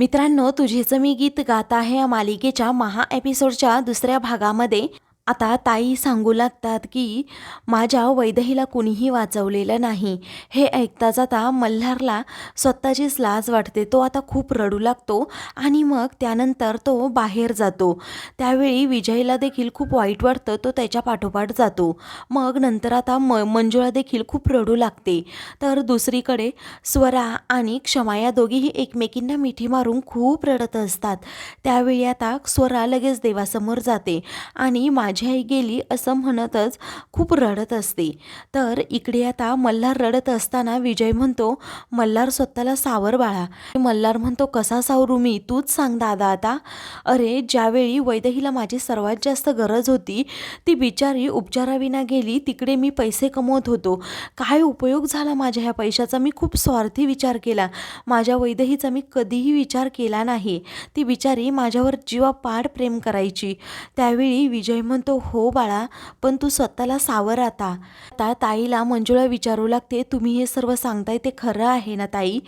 मित्रांनो तुझेच मी गीत गात आहे या मालिकेच्या महा एपिसोडच्या दुसऱ्या भागामध्ये आता ताई सांगू लागतात की माझ्या वैदहीला कुणीही वाचवलेलं नाही. हे ऐकताच आता मल्हारला स्वतःचीच लाज वाटते. तो आता खूप रडू लागतो आणि मग त्यानंतर तो बाहेर जातो. त्यावेळी विजयला देखील खूप वाईट वाटतं. तो त्याच्या पाठोपाठ जातो. मग नंतर आता म मंजुळा देखील खूप रडू लागते. तर दुसरीकडे स्वरा आणि क्षमा या दोघीही एकमेकींना मिठी मारून खूप रडत असतात. त्यावेळी आता स्वरा लगेच देवासमोर जाते आणि माझी आई गेली असं म्हणतच खूप रडत असते. तर इकडे आता मल्हार रडत असताना विजय म्हणतो मल्हार स्वतःला सावर बाळा. मल्हार म्हणतो कसा सावरू मी? तूच सांग दादा आता. अरे ज्यावेळी वैदहीला माझी सर्वात जास्त गरज होती ती बिचारी उपचाराविना गेली तिकडे मी पैसे कमवत होतो. काय उपयोग झाला माझ्या ह्या पैशाचा? मी खूप स्वार्थी विचार केला. माझ्या वैदहीचा मी कधीही विचार केला नाही. ती बिचारी माझ्यावर जीवापाड प्रेम करायची. त्यावेळी विजय म्हणतो तो हो बाळा पण तू स्वतःला सावर आता आता ताईला मंजुळा विचारू लागते. तुम्ही हे सर्व सांगताय ते खरं आहे ना ताई?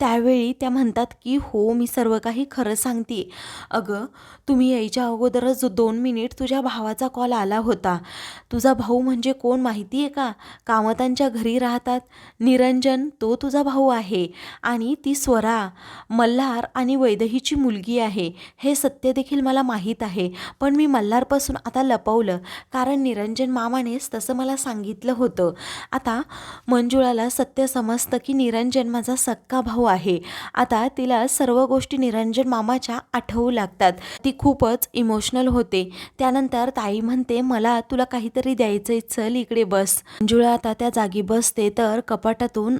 त्यावेळी त्या म्हणतात की हो मी सर्व काही खरं सांगते अगं तुम्ही यायच्या अगोदरच दोन मिनिट तुझ्या भावाचा कॉल आला होता. तुझा भाऊ म्हणजे कोण माहिती आहे का? कामतांच्या घरी राहतात. निरंजन तो तुझा भाऊ आहे. आणि ती स्वरा मल्हार आणि वैदहीची मुलगी आहे. हे सत्य देखील मला माहीत आहे. पण मी मल्हारपासून आता लपवलं. कारण निरंजन मामानेच तसं मला सांगितलं होतं. आता मंजुळाला सत्य समजतं की निरंजन माझा सक्का भाऊ आहे. आता तिला सर्व गोष्टी निरंजन मामाच्या आठवू लागतात. ती खूपच इमोशनल होते. त्यानंतर ताई म्हणते मला तुला काहीतरी द्यायचंय चल इकडे बस. मंजुळा आता त्या जागी बसते तर कपाटातून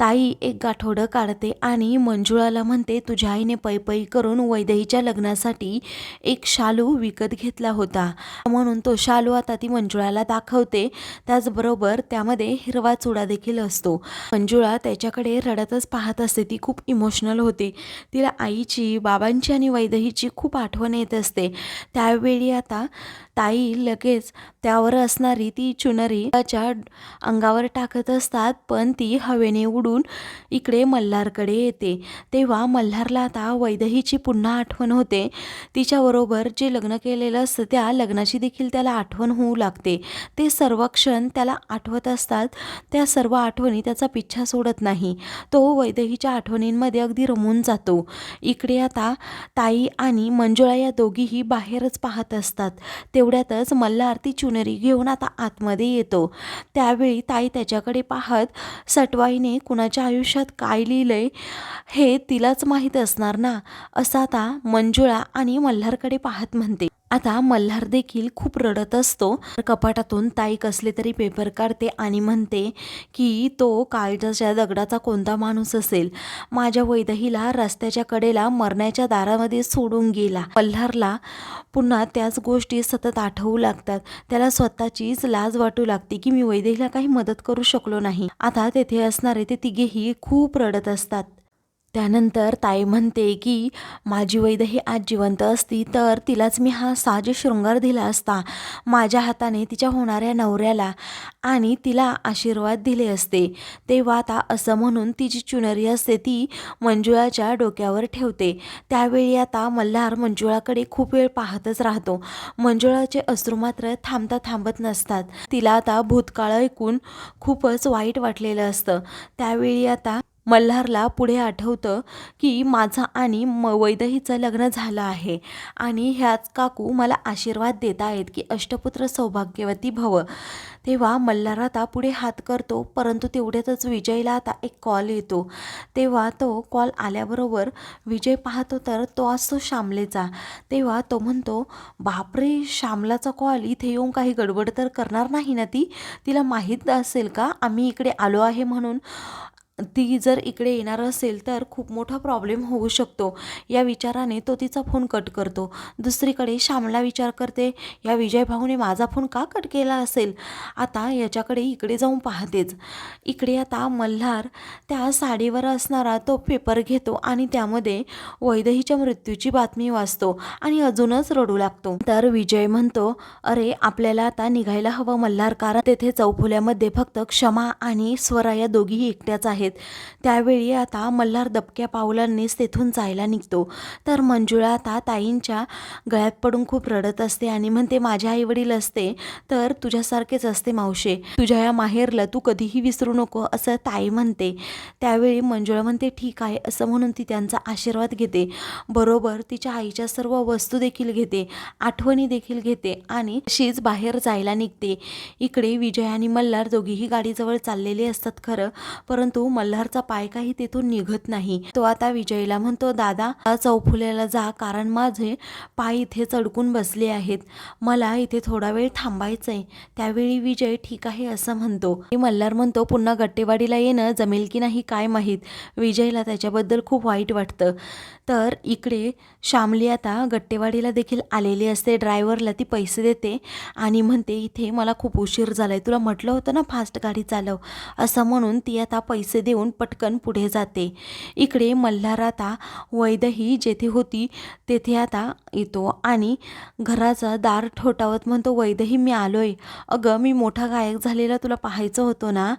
ताई एक गाठोडं काढते आणि मंजुळाला म्हणते तुझ्या आईने पै करून वैदेहीच्या लग्नासाठी एक शालू विकत घेतला होता. म्हणून तो शालू आता ती मंजुळाला दाखवते. त्याचबरोबर त्यामध्ये हिरवा चुडा देखील असतो. मंजुळा त्याच्याकडे रडतच पाहत असते. ती खूप इमोशनल होते. तिला आईची बाबांची आणि वैदहीची खूप आठवण येत असते. त्यावेळी आता ताई लगेच त्यावर असणारी ती चुनरी त्याच्या अंगावर टाकत असतात पण ती हवेने उडून इकडे मल्हारकडे येते. तेव्हा मल्हारला आता वैदहीची पुन्हा आठवण होते. तिच्याबरोबर जे लग्न केलेलं असतं त्या लग्नाची देखील त्याला आठवण होऊ लागते. ते सर्व क्षण त्याला आठवत असतात. त्या सर्व आठवणी त्याचा पिच्छा सोडत नाही. तो वैदहीच्या आठवणींमध्ये अगदी रमून जातो. इकडे आता ताई आणि मंजुळा या दोघीही बाहेरच पाहत असतात. तेवढ्यातच मल्हार ती चुनरी घेऊन आता आतमध्ये येतो. त्यावेळी ताई त्याच्याकडे पाहत सटवाईने कुणाच्या आयुष्यात काय लिहिलंय हे तिलाच माहीत असणार ना? असं आता मंजुळा आणि मल्हारकडे पाहत म्हणते. आता मल्हार देखील खूप रडत असतो. कपाटातून ताई कसले तरी पेपर काढते आणि म्हणते की तो काळजाच्या दगडाचा कोणता माणूस असेल? माझ्या वैदहीला रस्त्याच्या कडेला मरण्याच्या दारामध्ये सोडून गेला मल्हारला पुन्हा त्याच गोष्टी सतत आठवू लागतात. त्याला स्वतःचीच लाज वाटू लागते की मी वैदेहीला काही मदत करू शकलो नाही. आता तेथे असणारे ते तिघेही खूप रडत असतात. त्यानंतर ताई म्हणते की माझी वैदेही आज जिवंत असती तर तिलाच मी हा साज शृंगार दिला असता. माझ्या हाताने तिच्या होणाऱ्या नवऱ्याला आणि तिला आशीर्वाद दिले असते. तेव्हा आता असं म्हणून ती जी चुनरी असते ती मंजुळाच्या डोक्यावर ठेवते. त्यावेळी आता मल्हार मंजुळाकडे खूप वेळ पाहतच राहतो. मंजुळाचे अश्रू मात्र थांबता थांबत नसतात. तिला आता भूतकाळ ऐकून खूपच वाईट वाटलेलं असतं. त्यावेळी आता मल्हारला पुढे आठवतं की माझं आणि म वैदहीचं लग्न झालं आहे. आणि ह्याच काकू मला आशीर्वाद देत आहेत की अष्टपुत्र सौभाग्यवती भव. तेव्हा मल्हार आता पुढे हात करतो परंतु तेवढ्यातच विजयला आता एक कॉल येतो. तेव्हा तो कॉल आल्याबरोबर विजय पाहतो तर तो असतो श्यामलेचा. तेव्हा तो म्हणतो बापरे श्यामलाचा कॉल इथे येऊन काही गडबड तर करणार नाही ना ती? तिला माहीत असेल का? आम्ही इकडे आलो आहे म्हणून. ती जर इकडे येणार असेल तर खूप मोठा प्रॉब्लेम होऊ शकतो. या विचाराने तो तिचा फोन कट करतो. दुसरीकडे श्यामला विचार करते या विजय भाऊने माझा फोन का कट केला असेल? आता याच्याकडे इकडे जाऊन पाहतेच. इकडे आता मल्हार त्या साडीवर असणारा तो पेपर घेतो आणि त्यामध्ये वैदहीच्या मृत्यूची बातमी वाचतो आणि अजूनच रडू लागतो. तर विजय म्हणतो अरे आपल्याला आता निघायला हवं मल्हार कारण तेथे चौफुल्यामध्ये फक्त क्षमा आणि स्वरा या दोघीही एकट्याच आहेत. आहेत. त्यावेळी आता मल्हार दबक्या पावलांनीच तेथून जायला निघतो. तर मंजुळा आता ताईंच्या गळ्यात पडून खूप रडत असते आणि म्हणते माझे आई वडील असते तर तुझ्यासारखेच असते मावशे. तुझ्या या माहेरला तू कधीही विसरू नको असं ताई म्हणते. त्यावेळी मंजुळा म्हणते ठीक आहे असं म्हणून ती त्यांचा आशीर्वाद घेते. बरोबर तिच्या आईच्या सर्व वस्तू देखील घेते आठवणी देखील घेते आणि शीज बाहेर जायला निघते. इकडे विजय आणि मल्हार दोघीही गाडीजवळ चाललेले असतात खरं परंतु मल्हारचा पाय काही तेथून निघत नाही. तो आता विजयला म्हणतो दादा चौफुल्याला जा कारण माझे पाय इथे चढकून बसले आहेत. मला इथे थोडा वेळ थांबायचं आहे त्यावेळी विजय ठीक आहे असं म्हणतो. मल्हार म्हणतो पुन्हा गट्टेवाडीला येणं जमेल की नाही काय माहीत? विजयला त्याच्याबद्दल खूप वाईट वाटतं. तर इकडे श्यामली आता गट्टेवाडीला देखील आलेली असते. ड्रायव्हरला ती पैसे देते आणि म्हणते इथे मला खूप उशीर झाला आहे तुला म्हटलं होतं ना फास्ट गाडी चालव. असं म्हणून ती आता पैसे देऊन पटकन पुढे जाते. इकडे मल्हार आता वैदही जेथे होती तेथे आता येतो आणि घराचा दार ठोठावत म्हणतो वैदही मी आलोय. अगं मी मोठा गायक झालेला तुला पाहायचं होतं ना?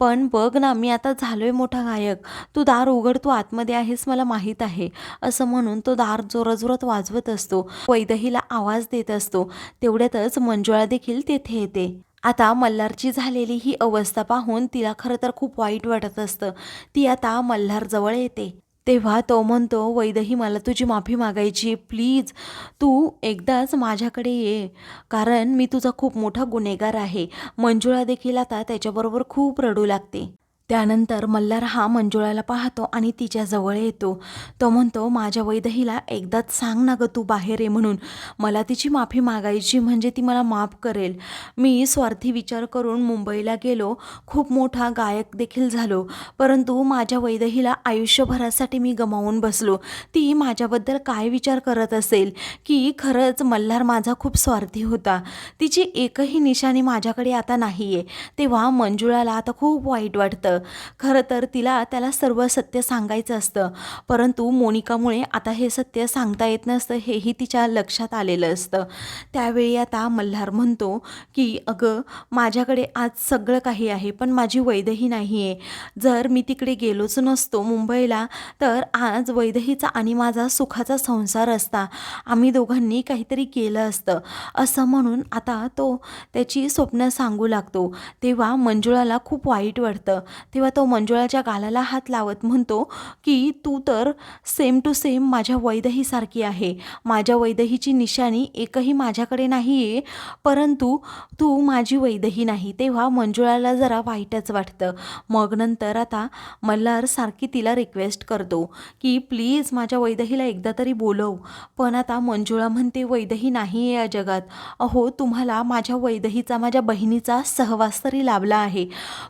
पण बघ ना मी आता झालोय मोठा गायक. तू दार उघड तू आतमध्ये आहेस मला माहीत आहे. असं म्हणून तो दार जोराजोरात वाजवत असतो. वैदहीला आवाज देत असतो. तेवढ्यातच मंजुळा देखील तेथे येते. आता मल्हारची झालेली ही अवस्था पाहून तिला खरं तर खूप वाईट वाटत असतं. ती आता मल्हारजवळ येते. तेव्हा तो म्हणतो वैदही मला तुझी माफी मागायची प्लीज. तू एकदाच माझ्याकडे ये. कारण मी तुझा खूप मोठा गुन्हेगार आहे. मंजुळा देखील आता त्याच्याबरोबर खूप रडू लागते. त्यानंतर मल्हार हा मंजुळाला पाहतो आणि तिच्या जवळ येतो. तो म्हणतो माझ्या वैदहीला एकदाच सांग ना गं तू बाहेर आहे म्हणून. मला तिची माफी मागायची म्हणजे ती मला माफ करेल. मी स्वार्थी विचार करून मुंबईला गेलो. खूप मोठा गायक देखील झालो. परंतु माझ्या वैदहीला आयुष्यभरासाठी मी गमावून बसलो. ती माझ्याबद्दल काय विचार करत असेल? की खरंच मल्हार माझा खूप स्वार्थी होता. तिची एकही निशाणी माझ्याकडे आता नाही आहे तेव्हा मंजुळाला आता खूप वाईट वाटतं. खरं तर तिला त्याला सर्व सत्य सांगायचं असतं. परंतु मोनिकामुळे आता हे सत्य सांगता येत नसतं हेही तिच्या लक्षात आलेलं असतं. त्यावेळी आता मल्हार म्हणतो की अगं माझ्याकडे आज सगळं काही आहे पण माझी वैदही नाही आहे जर मी तिकडे गेलोच नसतो मुंबईला तर आज वैदहीचा आणि माझा सुखाचा संसार असता. आम्ही दोघांनी काहीतरी केलं असतं. असं म्हणून आता तो त्याची स्वप्न सांगू लागतो. तेव्हा मंजुळाला खूप वाईट वाटतं. तेव्हा तो मंजुळाच्या गालाला हात लावत म्हणतो की तू तर सेम टू सेम माझ्या वैदहीसारखी आहे. माझ्या वैदहीची निशाणी एकही माझ्याकडे नाही आहे परंतु तू माझी वैदही नाही. तेव्हा मंजुळाला जरा वाईटच वाटतं. मग नंतर आता मल्हार सारखी तिला रिक्वेस्ट करतो की प्लीज माझ्या वैदहीला एकदा तरी बोलव. पण आता मंजुळा म्हणते वैदही नाही आहे या जगात. अहो तुम्हाला माझ्या वैदहीचा माझ्या बहिणीचा सहवास तरी लाभला आहे.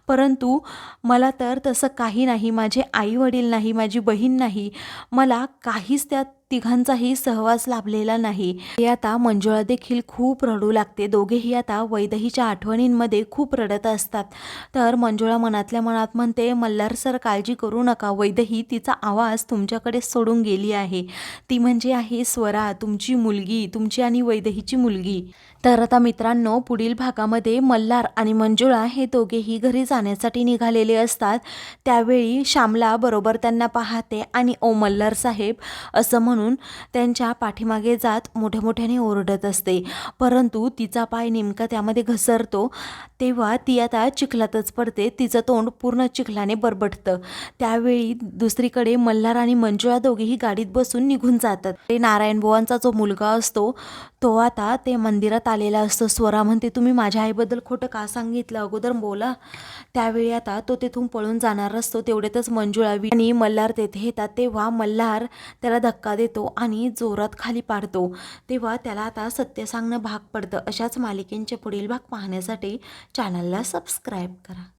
परंतु मला तर तसं काही नाही माझे आई वडील नाही माझी बहीण नाही. मला काहीच त्यात तिघांचाही सहवास लाभलेला नाही. हे आता मंजुळा देखील खूप रडू लागते. दोघेही आता वैदहीच्या आठवणींमध्ये खूप रडत असतात. तर मंजुळा मनातल्या मनात म्हणते मल्हार सर काळजी करू नका. वैदही तिचा आवाज तुमच्याकडे सोडून गेली आहे. ती म्हणजे आहे स्वरा तुमची मुलगी तुमची आणि वैदहीची मुलगी. तर आता मित्रांनो पुढील भागामध्ये मल्हार आणि मंजुळा हे दोघेही घरी जाण्यासाठी निघालेले असतात. त्यावेळी श्यामला बरोबर त्यांना पाहते आणि ओ मल्हार साहेब असं म्हणून त्यांच्या पाठीमागे जात मोठ्या मोठ्याने ओरडत असते. परंतु तिचा पाय नेमका त्यामध्ये घसरतो तेव्हा ती आता चिखलातच पडते. तिचं तोंड पूर्ण चिखलाने बरबटतं. त्यावेळी दुसरीकडे मल्हार आणि मंजुळा दोघेही गाडीत बसून निघून जातात. ते नारायण बुवांचा जो मुलगा असतो तो आता ते मंदिरात आलेला असतो. स्वरा म्हणते तुम्ही माझ्या आईबद्दल खोटं का सांगितलं? अगोदर बोला. त्यावेळी आता तो तिथून पळून जाणार असतो. तेवढ्यातच मंजुळावी आणि मल्हार तेथे येतात. तेव्हा मल्हार त्याला धक्का देतो आणि जोरात खाली पाडतो. तेव्हा त्याला आता सत्य सांगणं भाग पडतं. अशाच मालिकेंचे पुढील भाग पाहण्यासाठी चॅनलला सबस्क्राईब करा.